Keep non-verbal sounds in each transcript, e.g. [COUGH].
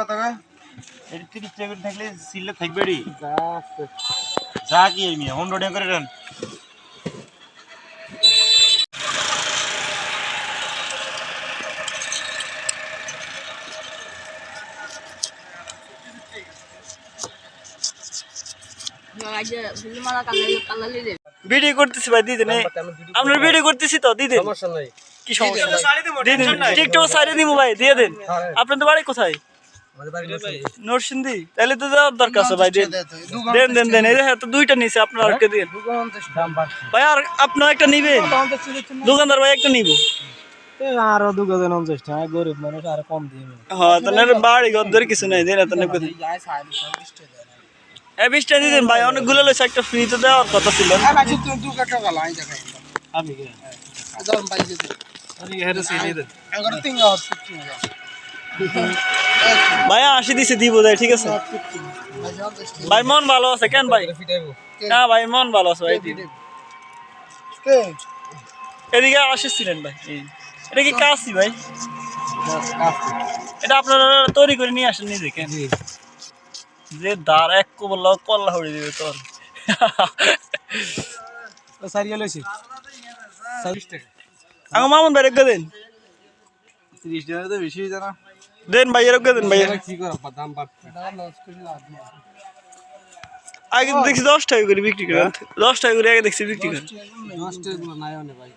কথা কা তিরিশ টাকা থাকলে সিলে থাকবে রে। যা কি এই মিয়া হোম রোডিং করে রান ভিডিও করতেছি ভাই দিদি নে আপনার ভিডিও করতেছি তো দিদি সমস্যা নাই। কি সমস্যা? দিয়ে টিকটক সাইডে দিব ভাই দিয়ে দেন। আপনার তো বাড়ি কোথায়? আমাদের নরসিংদী। তাহলে তো দেওয়ার দরকার আছে ভাই দেন। দেন দেন এই দেখো তো দুইটা নিছে আপনার আরেকটা দিন দাম ভাই আর আপনার একটা নিবেন? দোকানদার ভাই একটা নিব। আরও দু গজে পঞ্চাশ টাকা। গরিব মানুষ আর কম দিয়ে হ্যাঁ তাহলে বাড়ি ঘর কিছু নাই। দেন তাহলে বিশটা দিয়ে দেন ভাই অনেকগুলো লইছে একটা ফ্রি তো দেওয়ার কথা ছিল। আমি [LAUGHS] ভাই আশি দিছে দিব দেয় ঠিক আছে? ভাই মন ভালো আছে কেন ভাই? না ভাই মন ভালো আছে ভাই এদিকে আসিছিলেন ভাই এটা কি কাশি ভাই? এটা আপনারা তৈরি করে নিয়ে আসেন নিজে কেন? যে দাঁড় এক কবল কল্লা হয়ে দিবে তোর। সারিয়া লইছি। চাল্লিশ টাকা আমার মামুন ভাই রেখে দেন। তিরিশ টাকা তো বেশি জানা দেন ভাই রেখে দেন ভাই কি করা? দাম বাড়ছে। আগে দেখছি দশ টাকা করে বিক্রি করেন দশ টাকা করে আগে দেখছি বিক্রি করেন দশ টাকা নাই অনেক ভাই।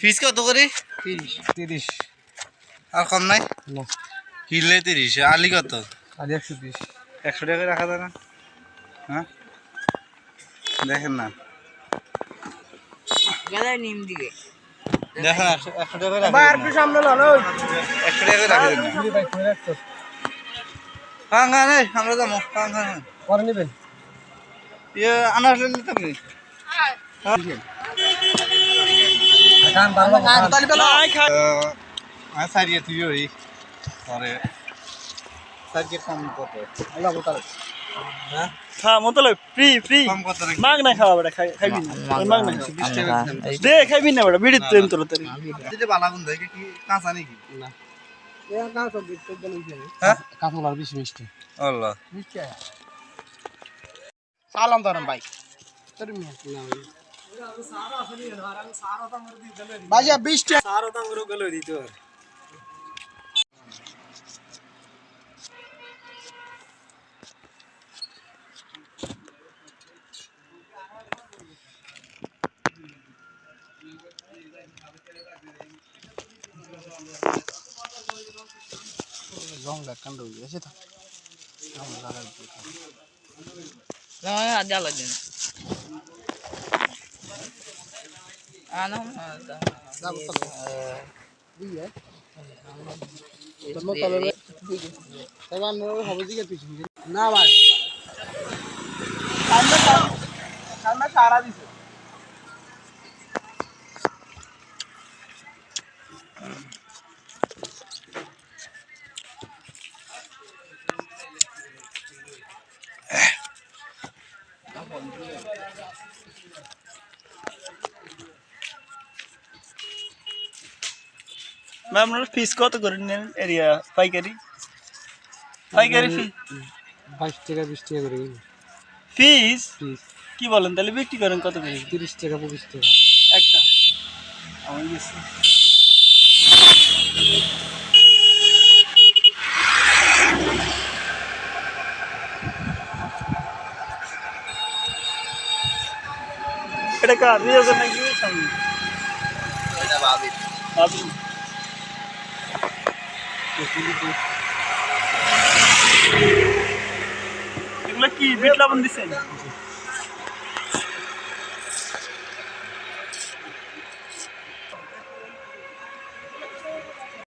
ফিস কত করে? তিরিশ। আর কম নাই? কিনলে তিরিশ। আলি কত? আর একশো বিশ। একশো টাকা রাখা যায় না? হ্যাঁ? দেখেন না। দেখেন একশো টাকা রাখা। সামনে লো একশো টাকা রাখা খান এই, আমরা যাব। পরে নেবেন। ইয়ে নিতাম নি সারিয়ে তুই ওই পরে। সারিয়ে কম কত? হ্যাঁ? খা মতলব ফ্রি ফ্রি কম কত রে মাগ না খাওয়া বেটা খাই খাইবি না। ওই মাগ না দে খাইবি না বেটা বিড়ি তুই তোর তারি যেটা বালা গুন দেখে কি কাঁচা নাকি? না। হ্যাঁ? কাঁচা বেশি মিষ্টি। আল্লাহ। সালাম ধরেন ভাই ভাইয়া বিশ টাকা আরও দাম করে গেলে দিতে পারে জঙ্গা কাণ্ড হয়ে গেছে তো যাব তো বুঝলে তোর মতো হবে এবার হবে দিকে পিছনে না ভাই ঠান্ডা সারা দিছে আপনার ফিস কত করে নেন এরিয়া পাইকারি? পাইকারি ফি বাইশ টাকা বিশ টাকা করে ফিস কি বলেন তাহলে বিক্রি করেন কত করে? তিরিশ টাকা পঁচিশ টাকা। একটা। আমি গেছি। এটা কার? নিজের নাকি? সামনে এটা ভাবি আপনি এগুলো কি বিট লবণ দিচ্ছেন